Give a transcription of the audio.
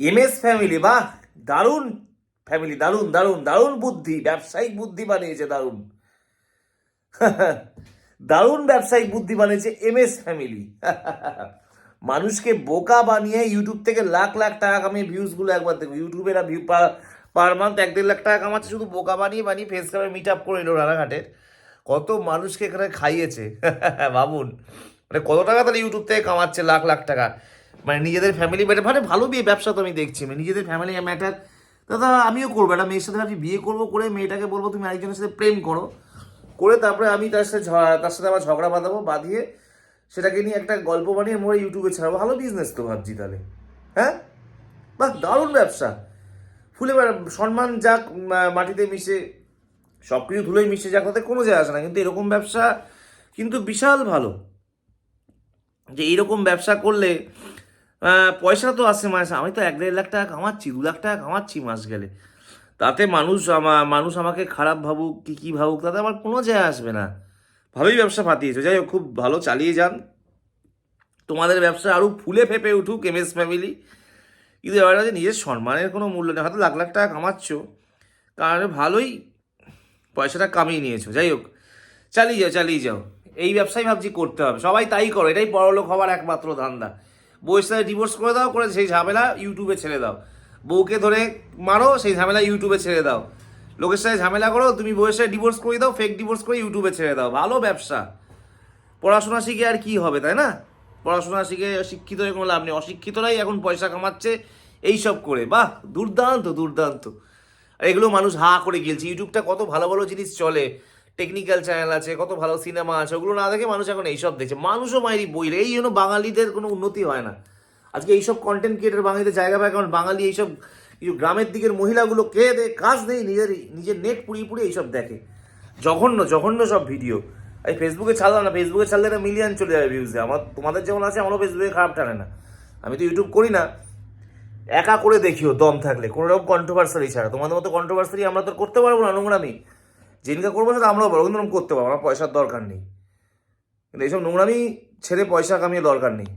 M S family বাহ দারুণ family দারুণ দারুণ দারুণ বুদ্ধি, ব্যবসায়িক বুদ্ধি বানিয়েছে, দারুণ। দারুণ ব্যবসায়িক বুদ্ধি বানিয়েছে এম এস ফ্যামিলি মানুষকে বোকা বানিয়ে ইউটিউব থেকে লাখ লাখ টাকা কামিয়ে ভিউজগুলো একবার দেখো ইউটিউবেরা ভিউ পার মান্থ এক দেড় লাখ টাকা কামাচ্ছে, শুধু বোকা বানিয়ে বানিয়ে ফেস ক্যামে মিট আপ করে এলো রানাঘাটের। কত মানুষকে এখানে খাইয়েছে। ভাবুন মানে কত টাকা তাহলে ইউটিউব থেকে কামাচ্ছে লাখ লাখ টাকা? মানে নিজেদের ফ্যামিলি ম্যাটার মানে ভালো বিয়ে ব্যবসা তো আমি দেখছি। মানে নিজেদের ফ্যামিলি ম্যাটার দাদা, আমিও করব। একটা মেয়ের সাথে আমি বিয়ে করব করে মেয়েটাকে বলব, তুমি আরেকজনের সাথে প্রেম করো। করে তারপরে আমি তার সাথে তার সাথে আবার ঝগড়া বাঁধাবো, বাঁধিয়ে সেটাকে নিয়ে একটা গল্প বানিয়ে মোড়ে ইউটিউবে ছাড়বো। ভালো বিজনেস তো ভাবছি তাহলে। হ্যাঁ? বাহ, দারুণ ব্যবসা। ফুলে সম্মান যাক মাটিতে মিশে সব কিছু ধুলোই মিশে যাক, তাতে কোনো যায় আসে না। কিন্তু এরকম ব্যবসা কিন্তু বিশাল ভালো। যে এইরকম ব্যবসা করলে পয়সা তো আসে মাসে, আমি তো এক দেড় লাখ টাকা কামাচ্ছি, দু লাখ টাকা কামাচ্ছি মাস গেলে। তাতে মানুষ আমা, মানুষ আমাকে খারাপ ভাবুক, কি, কী ভাবুক, তাতে আমার কোনো যায় আসবে না। ভালোই ব্যবসা পাতিয়েছো, যাই হোক, খুব ভালো চালিয়ে যান। তোমাদের ব্যবসা আরও ফুলে ফেপে উঠুক, এম এস ফ্যামিলি। কিন্তু এবার যে নিজের সম্মানের কোনো মূল্য নেই, হয়তো লাখ লাখ টাকা কামাচ্ছ। কারণ ভালোই পয়সাটা কামিয়ে নিয়েছো, যাই হোক, চালিয়ে যাও চালিয়ে যাও। এই ব্যবসাই ভাবছি করতে হবে, সবাই তাই করো, এটাই বড়লোক হওয়ার একমাত্র ধান্দা। বউয়ের সাথে ডিভোর্স করে দাও, করে সেই ঝামেলা ইউটিউবে ছেড়ে দাও। বউকে ধরে মারো, সেই ঝামেলা ইউটিউবে ছেড়ে দাও। লোকের সাথে ঝামেলা করো, তুমি বউয়ের সাথে ডিভোর্স করে দাও ফেক ডিভোর্স করে ইউটিউবে ছেড়ে দাও। ভালো ব্যবসা। পড়াশোনা শিখে আর কি হবে, তাই না? পড়াশোনা শিখে শিক্ষিত হয়ে কোনো লাভ নেই। অশিক্ষিতরাই এখন পয়সা কামাচ্ছে, এইসব করে। বাহ, দুর্দান্ত দুর্দান্ত। এগুলো মানুষ হা করে গিয়েছে ইউটিউবটা কত ভালো ভালো জিনিস চলে। টেকনিক্যাল চ্যানেল আছে, কত ভালো সিনেমা আছে, ওগুলো না দেখে মানুষ এখন এইসব দেখছে। মানুষও মায়েরই বই এই জন্য বাঙালিদের কোনো উন্নতি হয় না। আজকে এইসব কন্টেন্ট ক্রিয়েটার বাঙালিদের জায়গা পায়, কারণ বাঙালি এইসব কিছু গ্রামের দিকের মহিলাগুলো কে দে, কাজ নেই নিজের নিজের নেট পুড়িয়ে পুড়িয়ে এইসব দেখে। জঘন্য জঘন্য সব ভিডিও এই ফেসবুকে ছাড়লাম না ফেসবুকে ছাড়লে একটা মিলিয়ন চলে যাবে ভিউজে আমার, তোমাদের যেমন আছে, আমারও ফেসবুকে খারাপ টানে না। আমি তো ইউটিউব করি না। একা করে দেখিও, দম থাকলে। কোনো রকম কন্ট্রোভার্সারি ছাড়া। তোমাদের মতো কন্ট্রোভার্সারি আমরা তো করতে পারব না, নোংরামি। যেদিনকে করব সেটা আমরাও পারব কিন্তু করতে পারব আমার পয়সার দরকার নেই। কিন্তু এইসব নোংরামি ছেড়ে পয়সা কামিয়ে দরকার নেই।